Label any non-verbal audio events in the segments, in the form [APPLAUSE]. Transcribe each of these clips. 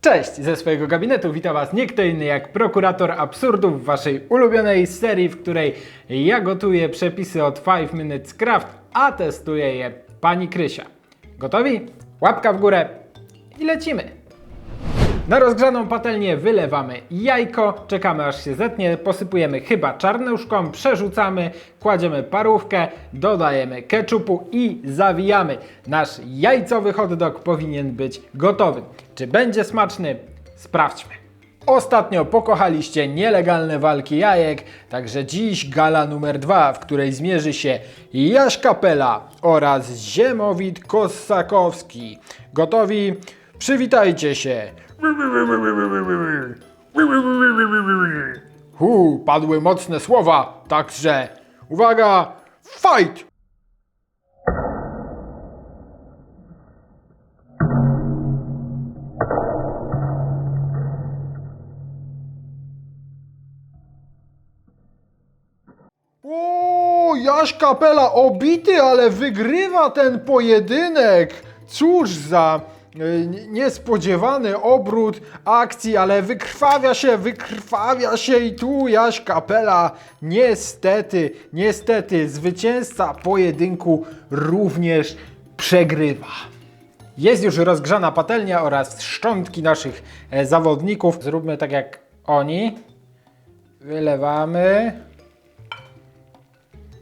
Cześć! Ze swojego gabinetu witam Was nie kto inny jak prokurator absurdów w Waszej ulubionej serii, w której ja gotuję przepisy od 5 Minutes Craft, a testuje je Pani Krysia. Gotowi? Łapka w górę i lecimy! Na rozgrzaną patelnię wylewamy jajko, czekamy aż się zetnie, posypujemy chyba czarnuszką, przerzucamy, kładziemy parówkę, dodajemy keczupu i zawijamy. Nasz jajcowy hot dog powinien być gotowy. Czy będzie smaczny? Sprawdźmy. Ostatnio pokochaliście nielegalne walki jajek, także dziś gala numer dwa, w której zmierzy się Jaś Kapela oraz Ziemowit Kossakowski. Gotowi? Przywitajcie się! Hu, padły mocne słowa, także uwaga, fight! O, Jaś Kapela obity, ale wygrywa ten pojedynek. Cóż za niespodziewany obrót akcji, ale wykrwawia się, wykrwawia się i tu Jaś Kapela niestety, niestety zwycięzca pojedynku również przegrywa. Jest już rozgrzana patelnia oraz szczątki naszych e, zawodników. Zróbmy tak jak oni. Wylewamy.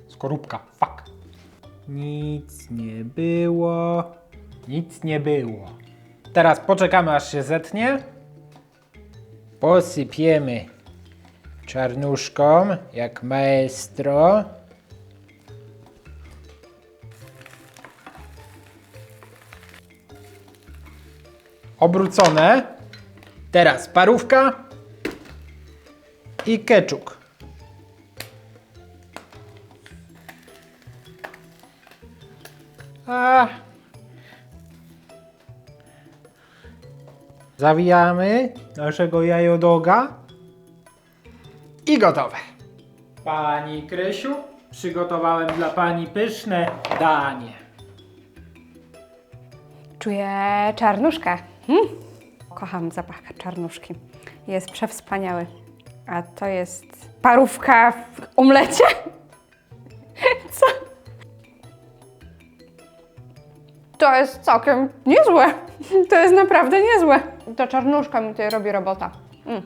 Skorupka, fuck. Nic nie było. Nic nie było. Teraz poczekamy aż się zetnie. Posypiemy czarnuszką, jak maestro. Obrócone. Teraz parówka i keczuk. A. Zawijamy naszego jajodoga i gotowe. Pani Krysiu, przygotowałem dla Pani pyszne danie. Czuję czarnuszkę. Hmm. Kocham zapach czarnuszki. Jest przewspaniały. A to jest parówka w omlecie? [LAUGHS] Co? To jest całkiem niezłe. To jest naprawdę niezłe. To czarnuszka mi tutaj robi robota. Mm.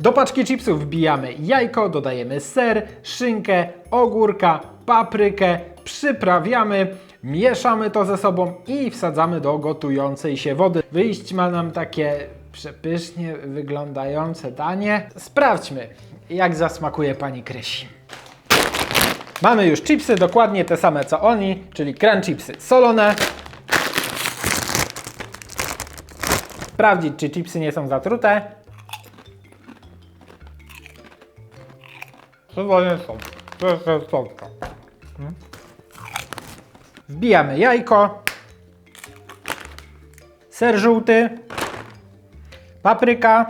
Do paczki chipsów wbijamy jajko, dodajemy ser, szynkę, ogórka, paprykę, przyprawiamy, mieszamy to ze sobą i wsadzamy do gotującej się wody. Wyjść ma nam takie przepysznie wyglądające danie. Sprawdźmy, jak zasmakuje pani Krysi. Mamy już chipsy, dokładnie te same co oni, czyli crunch chipsy solone. Sprawdzić, czy chipsy nie są zatrute. Chyba nie są. To jest słodka. Wbijamy jajko. Ser żółty. Papryka.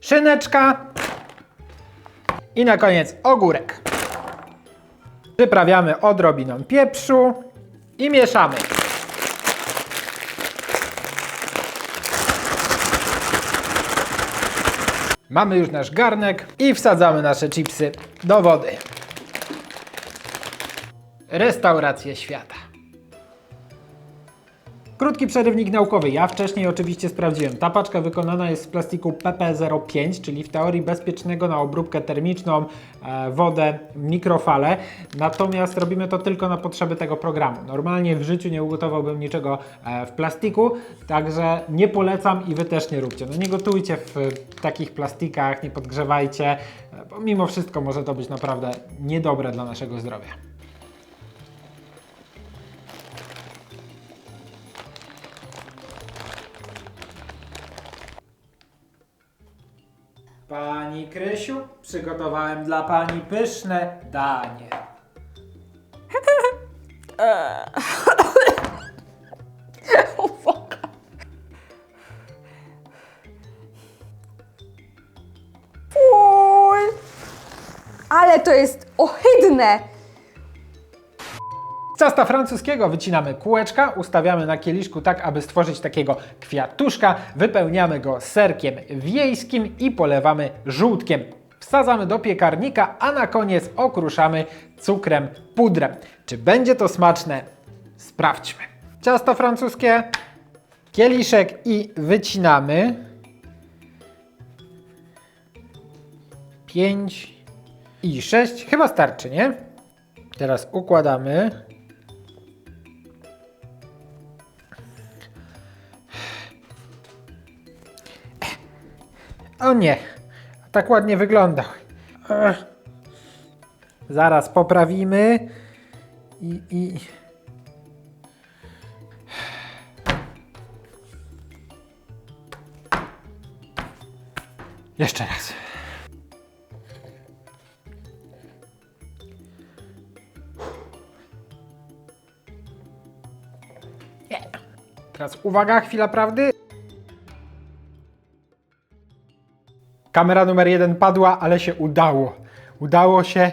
Szyneczka. I na koniec ogórek. Przyprawiamy odrobiną pieprzu i mieszamy. Mamy już nasz garnek i wsadzamy nasze chipsy do wody. Restauracje świata. Krótki przerywnik naukowy. Ja wcześniej oczywiście sprawdziłem. Ta paczka wykonana jest z plastiku PP05, czyli w teorii bezpiecznego na obróbkę termiczną, e, wodę, mikrofale. Natomiast robimy to tylko na potrzeby tego programu. Normalnie w życiu nie ugotowałbym niczego e, w plastiku, także nie polecam i wy też nie róbcie. No nie gotujcie w takich plastikach, nie podgrzewajcie, e, bo mimo wszystko może to być naprawdę niedobre dla naszego zdrowia. Pani Krysiu, przygotowałem dla Pani pyszne danie. [LAUGHS] Ale to jest ohydne! Ciasta francuskiego wycinamy kółeczka, ustawiamy na kieliszku tak, aby stworzyć takiego kwiatuszka, wypełniamy go serkiem wiejskim i polewamy żółtkiem. Wsadzamy do piekarnika, a na koniec okruszamy cukrem pudrem. Czy będzie to smaczne? Sprawdźmy. Ciasto francuskie, kieliszek i wycinamy. 5 i 6. Chyba starczy, nie? Teraz układamy. O nie, tak ładnie wyglądał. Zaraz poprawimy i, i... Jeszcze raz. Teraz uwaga, chwila prawdy. Kamera numer jeden padła, ale się udało. Udało się.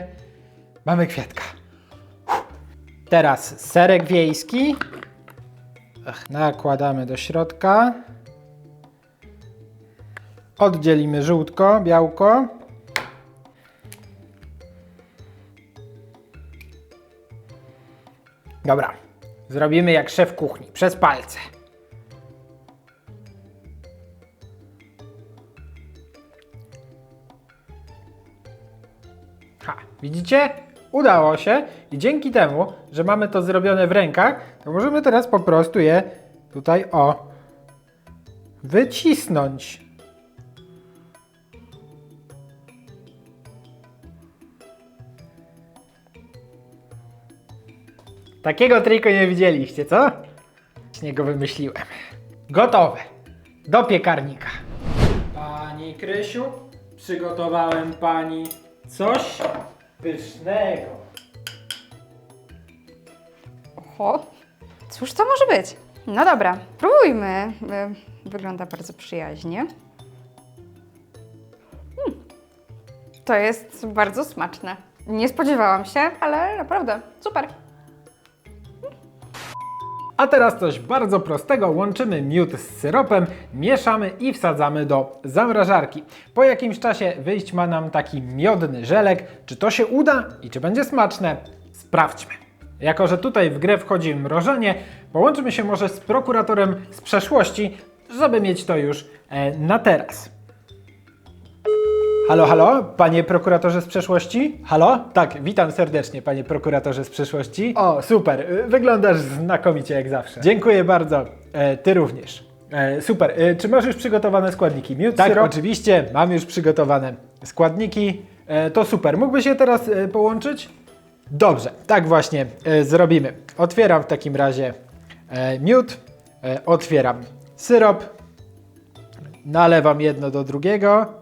Mamy kwiatka. Teraz serek wiejski. Nakładamy do środka. Oddzielimy żółtko, białko. Dobra. Zrobimy jak szef kuchni, przez palce. Widzicie? Udało się i dzięki temu, że mamy to zrobione w rękach, to możemy teraz po prostu je tutaj o wycisnąć. Takiego triku nie widzieliście, co? Właśnie wymyśliłem. Gotowe. Do piekarnika. Pani Krysiu, przygotowałem pani coś pysznego. Oho, cóż to może być? No dobra, próbujmy. Y, Wygląda bardzo przyjaźnie. Mm, To jest bardzo smaczne. Nie spodziewałam się, ale naprawdę super. A teraz coś bardzo prostego. Łączymy miód z syropem, mieszamy i wsadzamy do zamrażarki. Po jakimś czasie wyjść ma nam taki miodny żelek. Czy to się uda i czy będzie smaczne? Sprawdźmy. Jako, że tutaj w grę wchodzi mrożenie, połączymy się może z prokuratorem z przeszłości, żeby mieć to już e, na teraz. Halo, halo, panie prokuratorze z przeszłości? Halo? Tak, witam serdecznie, panie prokuratorze z przeszłości. O, super, y, wyglądasz znakomicie jak zawsze. Dziękuję bardzo, e, ty również. E, super, e, czy masz już przygotowane składniki? Miód, tak, syrop? oczywiście, mam już przygotowane składniki. E, to super, mógłbyś je teraz e, połączyć? Dobrze, tak właśnie e, zrobimy. Otwieram w takim razie e, miód, e, otwieram syrop, nalewam jedno do drugiego.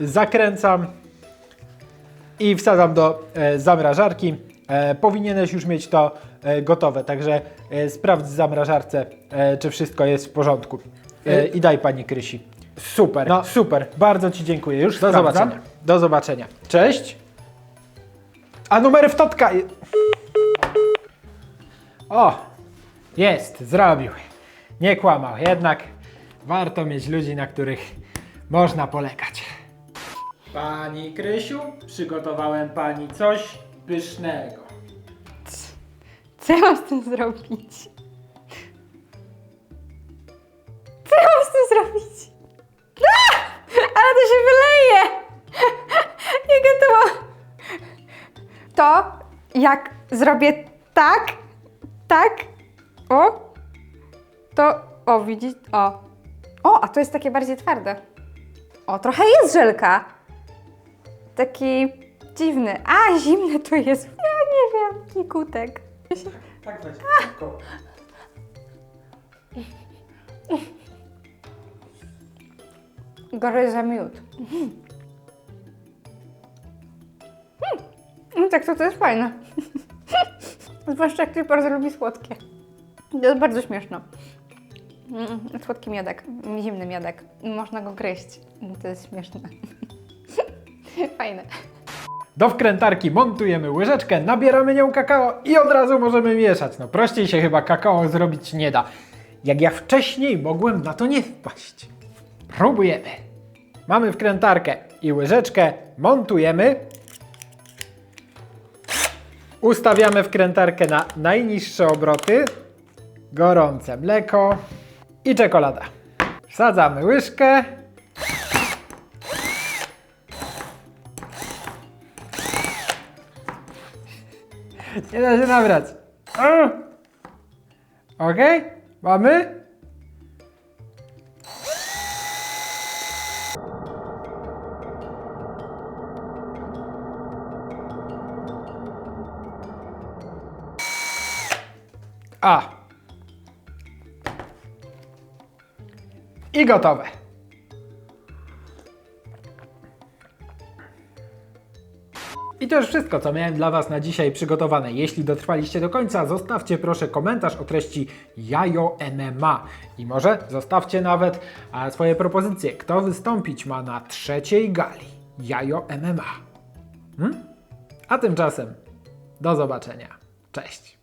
Zakręcam i wsadzam do e, zamrażarki. E, powinieneś już mieć to e, gotowe, także sprawdź w zamrażarce, czy wszystko jest w porządku. I daj pani Krysi. Super, no super, bardzo Ci dziękuję. Już do sprawdzam. zobaczenia. Do zobaczenia. Cześć. A numery w totka. O, jest, zrobił. Nie kłamał, jednak warto mieć ludzi, na których można polegać. Pani Krysiu, przygotowałem pani coś pysznego. Co ja mam z tym zrobić? Co ja mam z tym zrobić? A! Ale to się wyleje! [LAUGHS] Jakie to ma... To jak zrobię tak, tak, o, to, o widzisz, o. O, a to jest takie bardziej twarde. O, trochę jest żelka. Taki dziwny. A, zimny to jest. [LAUGHS] Ja nie wiem, kikutek. Tak weź, szybko. Gryza miód. Mm. No tak, to, to jest fajne. [LAUGHS] Zwłaszcza jak ktoś bardzo lubi słodkie. To jest bardzo śmieszne. Mm, Słodki miodek, zimny miodek. Można go gryźć. To jest śmieszne. [LAUGHS] [LAUGHS] Fajne. Do wkrętarki montujemy łyżeczkę, nabieramy nią kakao i od razu możemy mieszać. No prościej się chyba kakao zrobić nie da. Jak ja wcześniej mogłem na to nie wpaść. Próbujemy. Mamy wkrętarkę i łyżeczkę, montujemy. Ustawiamy wkrętarkę na najniższe obroty. Gorące mleko i czekolada. Wsadzamy łyżkę. Nie da się nabrać. Ok? Mamy? A. I gotowe. I to już wszystko, co miałem dla Was na dzisiaj przygotowane. Jeśli dotrwaliście do końca, zostawcie proszę komentarz o treści Jajo MMA. I może zostawcie nawet a, swoje propozycje, kto wystąpić ma na trzeciej gali Jajo MMA. Hmm? A tymczasem do zobaczenia. Cześć.